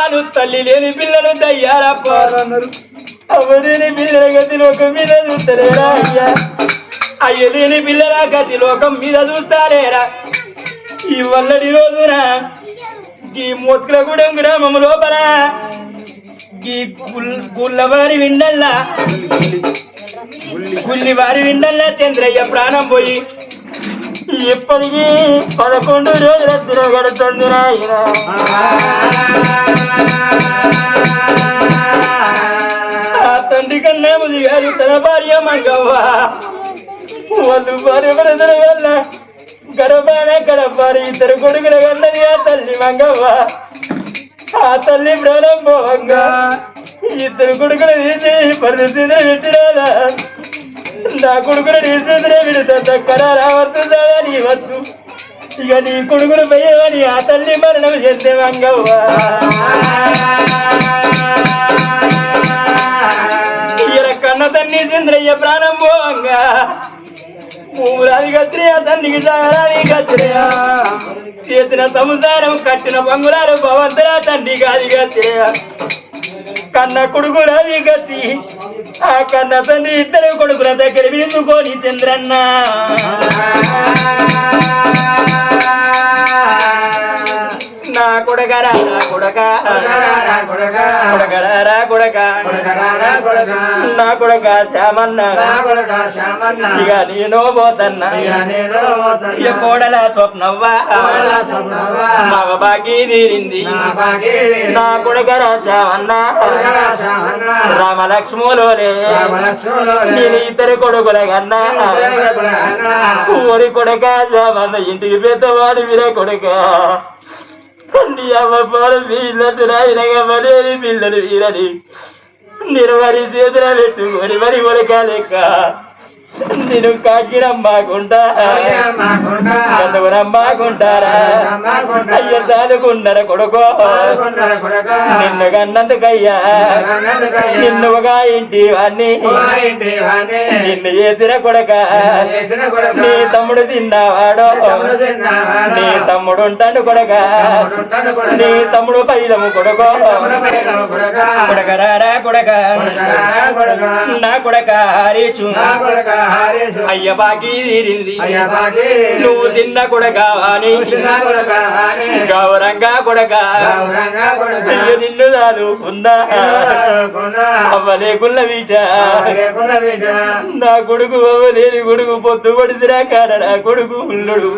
వాళ్ళు తల్లి లేని పిల్లలు దయ్యారప్ప అన్నారు అవ్వ లేని పిల్లల గతి లోకం మీద చూస్తలేరా అయ్యా? అయ్య లేని పిల్లల గతి లోకం మీద చూస్తారేరా ఈ వల్లడి రోజున ఈ మొత్కలగూడెం గ్రామం లోపల ఈ గుల్- గుల్లవారి విండల్లా గుల్లి వారి విండల్లా చంద్రయ్య ప్రాణం పోయి ఎప్పటికీ పదకొండు రోజుల తిరగడుతుంది నాయన. ఆ తండ్రి కన్నా ముందు గారు తన భార్య మంగవ్వ. వాళ్ళు భార్య భర్తల వల్ల గర్భాన గడపారి ఇద్దరు కొడుకుల కన్నది ఆ తల్లి మంగవ్వ. ఆ తల్లి ప్రారంభంగా ఇద్దరు కొడుకులు తీసి పరిస్థితిని పెట్టినాదా నా కొడుకును నిలుస్తుందిరే విడుతా తక్కువ రావద్దు నీ వద్దు. ఇక నీ కొడుకును పోయేవని ఆ తల్లి మరణం చెందే కన్న తన్ని చంద్రయ్య ప్రాణం పోంగా పూరాది గత్రియా తన్నికి సారాది గత్రియా చేసిన సంసారం కట్టిన పంగులాలు భవంతరా తండ్రి కాది గత్రియా కన్న కొడుకురాది గతి ఆ కన్న తండ్రి ఇద్దరు కొడుకుల దగ్గర వినుకొని చంద్రన్న. నా కొడగరా నా కొడక. కొడగరా కొడక. నా కొడక శ్యామన్న. ఇక నేను పోతన్నా. ఇక కోడల స్వప్నవ్వా. మగ బాకీ తీరింది. నా కొడుక రాశావన్న రామలక్ష్ములోనే. నేను ఇద్దరు కొడుకుల కన్నా. ఊరి కొడుక శ్యామన్న ఇంటికి పెద్దవాడు వీర కొడుక. నీ అమ్మ పాలు వీళ్ళట్టు రాయినగా మరేది పిల్లలు వీరని నేను మరి చేతుల పెట్టుకొని మరి కొడుక లెక్క నేను కాకిరమ్మాకుంటా చదువురమ్మాకుంటారా అయ్య చాలుకుండర కొడుకో. నిన్ను కన్నందుకయ్యా నిన్నుగా ఇంటి వాణ్ణి. నిన్ను చేసిన కొడక. నీ తమ్ముడు తిన్నవాడో. నీ తమ్ముడు ఉంటాడు కొడక. నీ తమ్ముడు పైలము కొడుకో. కొడకరారా కొడక. నా కొడక హరీషు. అయ్య బాకీ తీరింది నువ్వు తిన్న కొడక అని. గౌరంగా కొడక. నిన్ను నాను ఉందా అవ్వలేకున్న వీట నా కొడుకు అవ్వలేని కొడుకు పొద్దు పడిదిరా కాడ నా కొడుకు ఉన్నడు.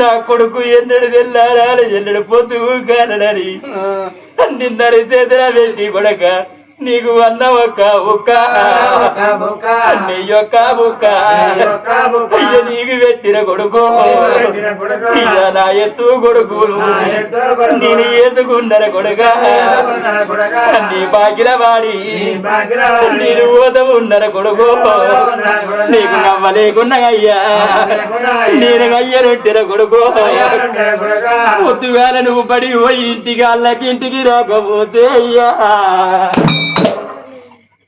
నా కొడుకు ఎన్నడు తెల్లారాలి ఎన్నడు పొద్దు కానని నిన్నరి చేతుల పెట్టి కొడక. నీకు అన్న ఒక్క ఒక్క నీ యొక్క బుక్క నీకు పెట్టిన కొడుకు. ఇయ్య నా ఎత్తు కొడుకులు నేను వేసుకున్నర కొడుక. నీ బాకిల వాడి. నేను ఉన్నర కొడుకు. నీకు నవ్వలేకున్నా అయ్యా. నేను అయ్య రొట్టెర కొడుకు. పొద్దుగాల నువ్వు పడి పోయి ఇంటికి అల్లకి ఇంటికి రాకపోతే అయ్యా.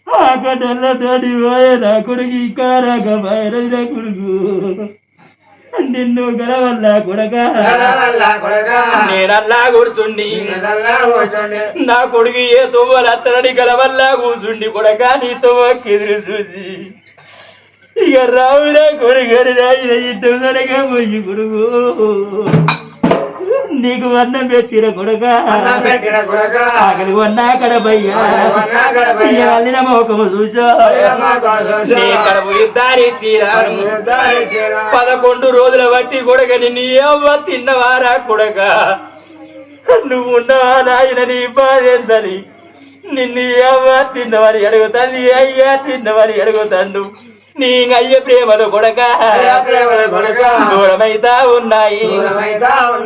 ఆకటల్ల తోడి పోయే నా కొడుకు. ఇంకా రాకపోయిన నా కొడుకు నిన్ను గలవల్ల కొడక నేనల్లా కూర్చుండి. నా కొడుకు ఏ తువ్వలు అత్తడని గలవల్లా కూర్చుండి కొడక నీ తువ్వకి ఎదురు చూసి. ఇక రావురా కొడుగని రాయిన ఇంటి పోయి కొడుకు. నీకు అన్నం పెట్టిన కొడక. ఆకలి కొన్నా కడబయ్యా అల్లిన మోకము చూసా. పదకొండు రోజుల బట్టి కొడక నిన్ను ఏవ్వ తిన్నవారా కొడక? నువ్వు ఉన్నావా నాయన నీ బాధేందని నిన్ను ఏవ్వ తిన్నవని అడుగుతాను అయ్యా తిన్నవని అడుగుతాను నీ అయ్య ప్రేమలు కొడక. దూరమైతా ఉన్నాయి.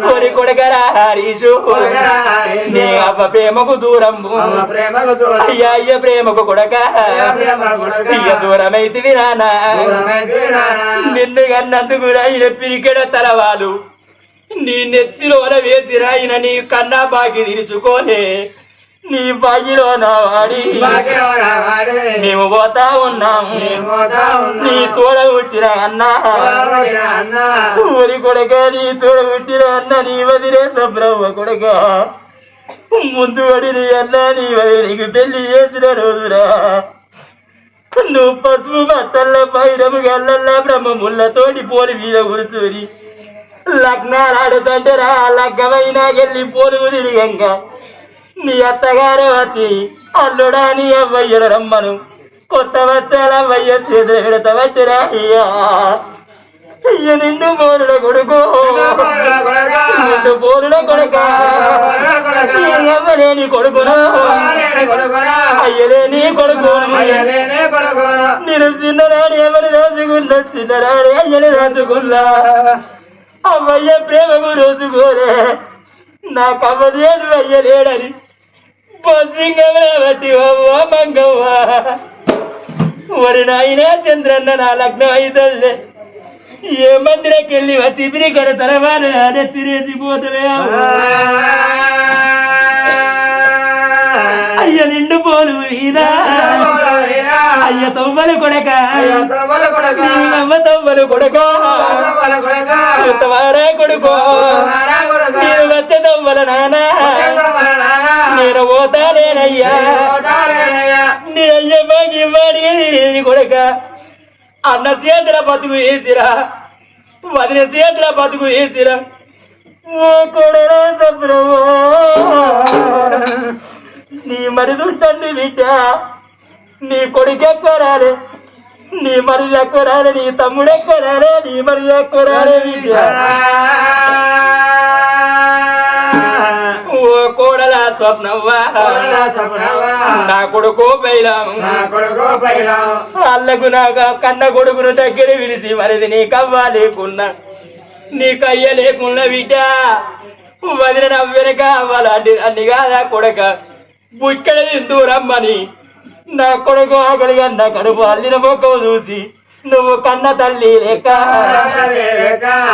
కోరి కొడకరా హరీషు. నీ అవ్వ ప్రేమకు దూరం. అయ్యా అయ్య ప్రేమకు కొడక. ఇయ్య దూరమైతివి నానా. నిన్ను కన్నందుకు రాయిన పిరికెడ తలవాలు. నీ నెత్తిలోన వేసి రాయిన నీ కన్నా బాగి తీర్చుకోనే. నీ బాగిలోన వాడి. మేము పోతా ఉన్నాము నీ తోడ పుట్టిన అన్నా. ఊరి కొడక నీ తోడ పుట్టిన అన్న నీ వదిలే సబ్రవ్వ కొడక. ముందు పడి నీ అన్న నీ వదిలి నీకు పెళ్ళి చేసిన రోజురా. నువ్వు పసుపు బట్టల్ల పైరము గల్లల్లా బ్రహ్మముళ్ళతోటి పోలి మీద కూర్చొని లగ్నాలు ఆడుతుంటే రా లగ్గమైన వెళ్ళి పోలుగు తిరిగంగా. నీ అత్తగారు వచ్చి అల్లుడా నీ అవ్వయ్యను రమ్మను. కొత్త వస్త్రాల అవ్వయ్య చేతులు వచ్చిరా అయ్యా. అయ్య నిన్ను బోరుడ కొడుకు. నిన్ను బోరుడ కొడుక. అవ్వలేని కొడుకును? అయ్యలేని కొడుకు నేను చిన్నరాడి ఎవరు రాసుకున్నా చిన్నరాడి అయ్యని రాసుకున్నా అవ్వయ్య ప్రేమకు రోజుకోరే. నాకు అవ్వలేదు అయ్యలేడని బొద్సింగమే బట్టి అవ్వ మంగవ్వ. ఒరి నాయన చంద్రన్న నా లగ్నం అయితల్లే. ఏ మందిరకి వెళ్ళి వచ్చి బిరి కొడతారవాళ్ళు అదే తిరిగి పోతలే అయ్య నిండు పోలు ఇదా అయ్య తొవ్వలు కొడక. నీవమ్మ తొవ్వలు కొడుకో. వారే కొడుకో. నేను. వచ్చే తొవ్వల నాన్న నేను పోతాలేనయ్యా. నీ అయ్య బాగి కొడక. అన్న చేతుల బతుకు వేసిరా. వదిన చేతుల బతుకు వేసిరా. ఓ కొడరా సబ్రమో నీ మరిదుంటండి బిడ్డ. నీ కొడుకు ఎక్కువ రాలే నీ మరిది ఎక్కువ రాలే నీ తమ్ముడు ఎక్కువ రాలే నీ మరిది ఎక్కువ రాలే ఓ కోడల స్వప్నవ్వా? నా కొడుకు బైలాము అల్లకు నాగా కన్న కొడుకును దగ్గర విలిసి మరిది నీ కవ్వ లేకున్నా. నీ కయ్య లేకున్నా బిడ్డ. వదిన నవ్వెనక అవ్వాలంటే అన్ని కాదా కొడక? బుక్కడ దూరమ్మని నా కొడుకు ఆకలిగా నా కడుపు అల్లిన మొక్కవు చూసి నువ్వు కన్న తల్లి లేక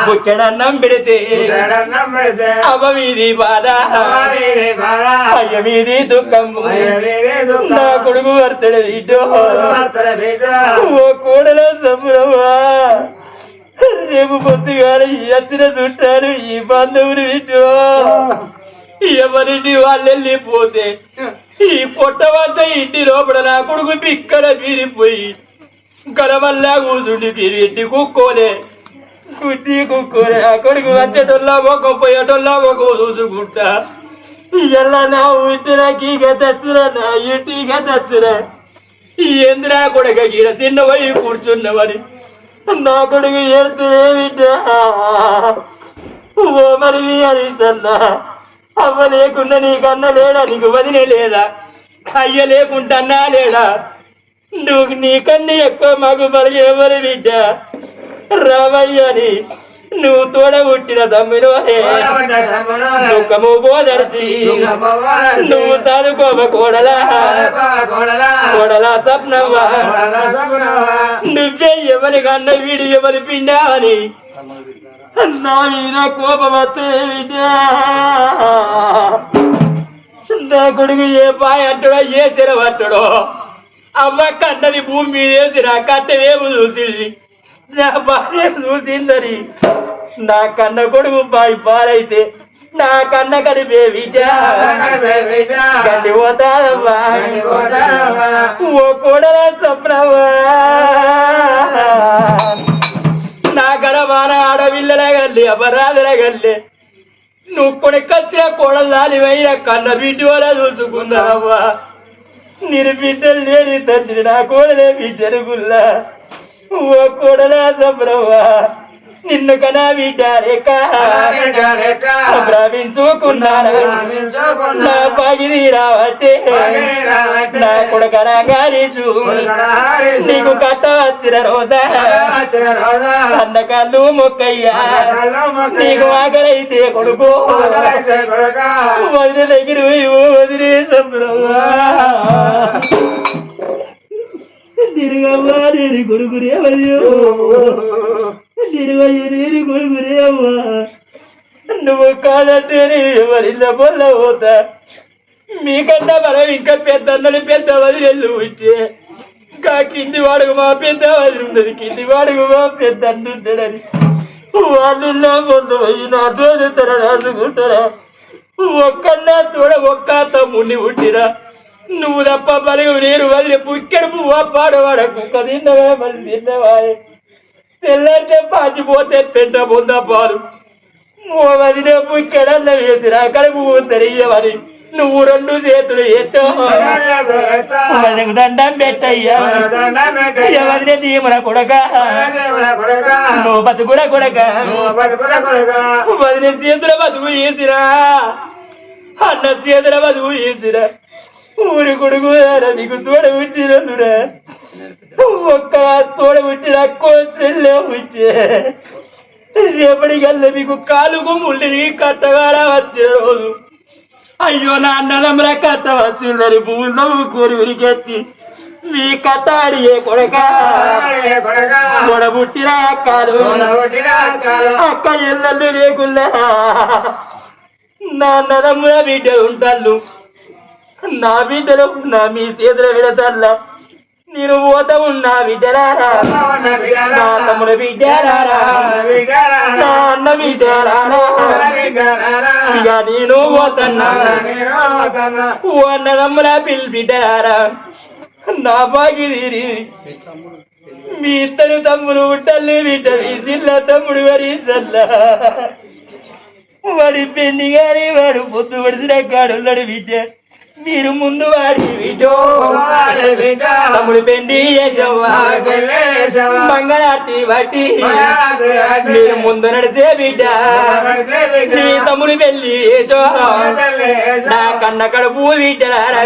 బుక్కడన్నం పెడితే అవ మీది బాధ అయ్య మీది దుఃఖము. నా కొడుకు వర్తడు ఇటో ఓ కూడలో సమురమా రేపు పొద్దుగాల వచ్చిన చుట్టారు ఈ బంధువులు ఇటో ఎవరింటి వాళ్ళు వెళ్ళిపోతే ఈ పొట్ట వద్ద ఇంటి లోపల నా కొడుకు పిక్కల వీరిపోయి గలవల్లా కూర్చుండి ఇంటి కుక్కోలే. కుట్టి కుక్కోలే. ఆ కొడుకు వచ్చేటోళ్ళ ఒక పోయేటోళ్ళ ఒక చూసుకుంటా. ఎలా నా ఇంటి నాకు ఇక తెచ్చురా నా ఇంటి ఇక తెచ్చురా ఏందిరా కొడుక గీడ చిన్న పోయి కూర్చున్నవని. నా కొడుకు బిడ్డ ఓ మరి హరీసన్నా అవ్వ లేకుండా నీకన్న లేడా? నీకు వదిలే లేదా? అయ్య లేకుంటన్నా లేడా? నువ్వు నీకన్నా ఎక్కువ మాకు మరి ఎవరి బిడ్డ. రావయ్యని నువ్వు తోడ పుట్టిన తమ్మినోనే దుఃఖము పోదర్చి. నువ్వు చదువుకోవ కోడలా. కోడలా సప్నవ్వా నువ్వే ఎవరి కన్న వీడి ఎవరి పిండా అని. నా మీద కోపం వస్తే నా కొడుకు ఏ పాయ అంటాడో ఏ తెర పట్టడో అమ్మ కన్నది భూమి మీద వేసిరా కట్టవేము చూసింది. నా భార్య చూసిందని నా కన్న కొడుకు బాయి పాలైతే నా కన్న గడ్డి పోతాదమ్మా ఓ కొడల సప్నవా నా మన ఆడవిల్లలే గల్లి అపరాధులే గల్లి నువ్వు కొడుకొచ్చిన కోడలు వైన కన్న బిడ్డ వల్ల చూసుకున్నావా నేను బిడ్డలు లేని తండ్రి నా కోడలే బిడ్డను గుల్లా ఓ కోడలా సబ్రవ్వా? నిన్ను కనా బిడ్డ రేఖ భ్రమించుకున్నాను నా పగిది రావట్టే. నా కొడుకనా గారీసు నీకు కట్ట వచ్చిన రోజా. అన్న కళ్ళు మొక్కయ్యా. నీకు ఆకలైతే కొడుకు. వదిన దగ్గర వదిలే సంబరమ్మా తిరగమ్మా నేను కొడుకునే మరియు ఇరవై నేను నువ్వు కాదంటే నేను ఎవరిల్ల పొల్ల పోతా. మీకన్నా మనం ఇంకా పెద్ద అన్నని పెద్ద వదిలేళ్ళు వచ్చే ఇంకా కింది వాడుకు మా పెద్ద వదిలి ఉండదు కింది వాడుకు మా పెద్ద అన్న వాళ్ళు వాళ్ళ నా తోడు తర ఒక్కన్నా చూడ ఒక్క తమ్ముడిని పుట్టిరా? నువ్వు తప్ప బలిగు నేను వదిలి పుక్కెడు పువ్వ పాడవాడ కుక్క తిన్నవా మళ్ళీ తిన్నవాయే తెల్లంటే పాచిపోతే పెంట పొంద పాలు. ఓ వదిలే పుక్కెడన్న వేసిరా కడుపు తెరియవని నువ్వు రెండు చేతులు ఎత్తో. దండం పెట్టయ్యా. దీమున కొడక? నువ్వు బతుకుడ కొడక? వదిలే చేతుల బతుకు ఈసిరా. అన్న చేతుల బతుకు ఈసిరా. ఊరి కొడుకు నీకు తోడ వచ్చినరా ఒక్క తోడ అక్కో చెల్లె వచ్చే రేపటికల్లా మీకు కాలుకు ముళ్ళని కట్టగారా వచ్చిన రోజు. అయ్యో నా కట్ట వచ్చిందని భూమి కోరి ఉరికెత్తి మీ కట్ట అడిగే కొడక. కొడబుట్టిన అక్కలు. అక్క ఎల్లల్లు లేకున్నా. నా అన్నదమ్ముల బిడ్డలు ఉంటాళ్ళు. నా బిడ్డలు నా మీ చేతుల విడతల్లా నేను పోతా ఉన్నా బిడ్డలారా. నా తమ్ముడు బిడ్డలారా. నా అన్న బిడ్డలారా. ఇక నేను పోతున్నా. ఓ అన్నదమ్ముల పిల్ బిడ్డలారా. నా బాగి తీరి మీ ఇద్దరు తమ్ముడు ఉంటల్లి బిడ్డ మీ చిన్న తమ్ముడు వరి సల్లా వాడి పెళ్ళి గారి వాడు పొద్దు పడిసిన కాడున్నాడు బిడ్డ. మీరు ముందు వాడి బిడ్డో తమ్ముడు పెళ్ళి చేసవ్వా మంగళార్తి బట్టి మీరు ముందు నడిచే బిడ్డ. నీ తమ్ముడు పెళ్ళి నా కన్న కడుపు బిడ్డలారా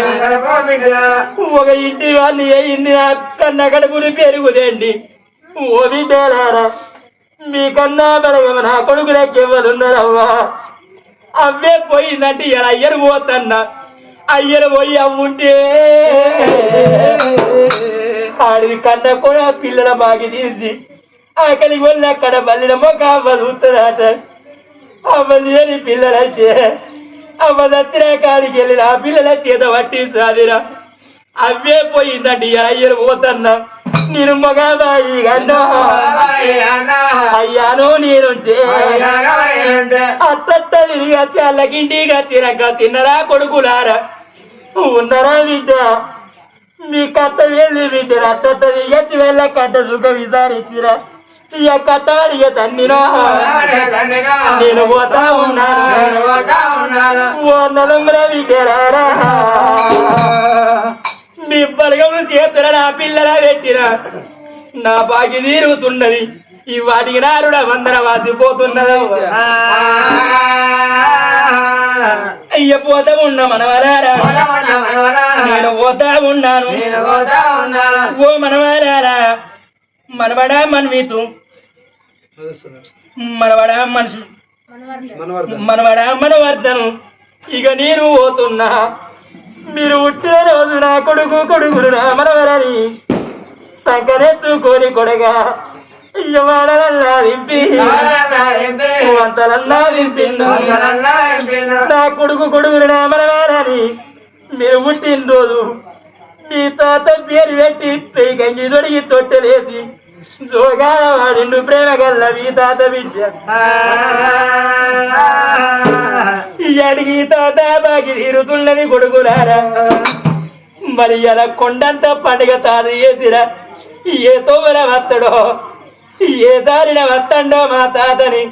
ఒక ఇంటి వాళ్ళు అయింది. నా కన్న కడుపులు పెరుగుదండి ఓ బిడ్డలారా మీకన్నా బలగమ నా కొడుకులకి ఎవరున్నారవ్వా? అవే పోయిందంటే ఇలా అయ్యరు పోతన్నా? అయ్యలు పోయి అమ్ముంటే ఆడిది కన్న కూడా పిల్లల బాగి తీసి ఆకలి వల్ల అక్కడ బల్లిన మొక్క అవ్వదుతుందట అవ్వలేని పిల్లలైతే అవ్వ దచ్చిన కాడికి వెళ్ళిన ఆ పిల్లల చేత పట్టి సాదిరా అవే పోయిందండి అయ్యలు అయ్యరు పోతన్నా. నేను మగాబాయి అన్నా? అయ్యాను నేనుంటే? అత్తత్త తిరిగి వచ్చి అల్లకింటికి వచ్చినాక తిన్నరా కొడుకులారా? ఉన్నరా బిడ్డ? మీ కట్ట వెళ్ళి బిడ్డ? అత్తత్త తిరిగి వచ్చి వెళ్ళ కట్ట సుఖ విచారించిరా ఇక కట్ట అడిగే తన్నినో? నేను పోతా ఉన్నాను. ఓ నలుగుర బిడ్డలారా? మీ బలగము చేతుల నా పిల్లల పెట్టిన. నా బాగి తీరుగుతున్నది ఈ వాటికి నారుడ వందన వాసిపోతున్నది అయ్య పోతా ఉన్నా మనవరారా. నేను పోతా ఉన్నాను. ఓ మనవరారా మనవడా మనమీతు మనవడా మనుషు. మనవడా మనవర్ధను. ఇక నేను పోతున్నా. మీరు పుట్టిన రోజు నా కొడుకు కొడుకులు నా మనవరని సంకరెత్తుకొని కొడగా దింపి వంతలల్లా దింపిండు నా కొడుకు కొడుకులు నా మనవరని మీరు పుట్టినరోజు మీ తాత పేరు పెట్టి పెయి గంగి దొడిగి తొట్టెలేసి జోగాల వాడిండు ప్రేమ గల్ల మీ తాత విద్య అడిగి తాత తీరుతున్నది కొడుకులారా మరి అలా కొండంత పండుగ తాది చేసిరా ఏ తోమల వత్తడో? ఏ దారిన వస్తాడో మా తాతని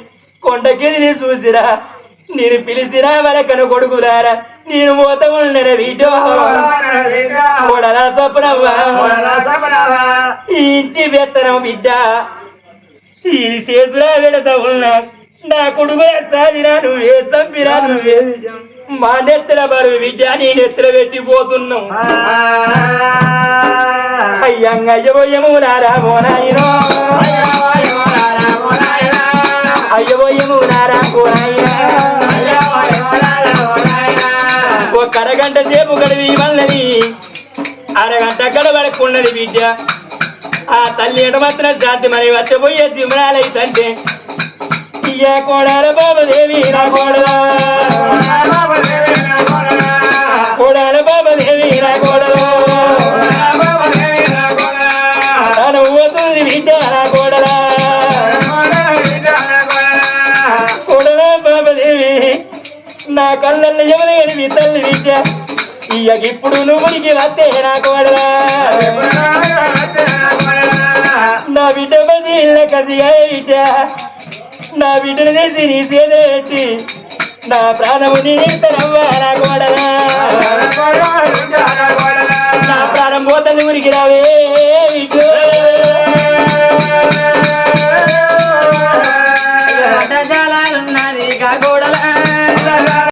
కొండకిదిని చూసిరా? నేను పిలిచిరా వలకను కొడుకులారా నేను మోత ఉన్న వీటో? కొడలా ఇంటి వేత్తనం బిడ్డ? ఈ చేతుల పెడతా ఉన్నా నా కొడుకు సాదిరా నువ్వే చంపిరా నువ్వే మా నెత్తల బరువు బిడ్డ నీ నెత్తల పెట్టిపోతున్నావు అయ్యంగయ్యబోయము నారా మోనాయినో అయ్యబోయము నారా మోనాయినా ఒక అరగంట సేపు గడివి వల్లది అరగంట గడవడకున్నది బిడ్డ ఆ తల్లి ఎడమత్ర శాంతి మరి వచ్చబోయే జిమరాలై సంటే అయ్యా కోడాల బాబదేవి నా కోడలా. కోడాల బాబదేవి నా కోడలా. తను పోతుంది బిడ్డ నా కోడలా. కోడల బాబదేవి నా కళ్ళల్లో ఎవరు ఎనిమి తల్లి విద్య ఇయ్యక ఇప్పుడు నువ్వుడికి రత్తే నా వడలా నా బిడ్డ పది ఇళ్ళ కది అయిట నా బిడ్డను చేసి నీ సేదేటి నా ప్రాణము నీస్తనవ్వా నా ప్రాణం పోతుంది ఊరికి రావే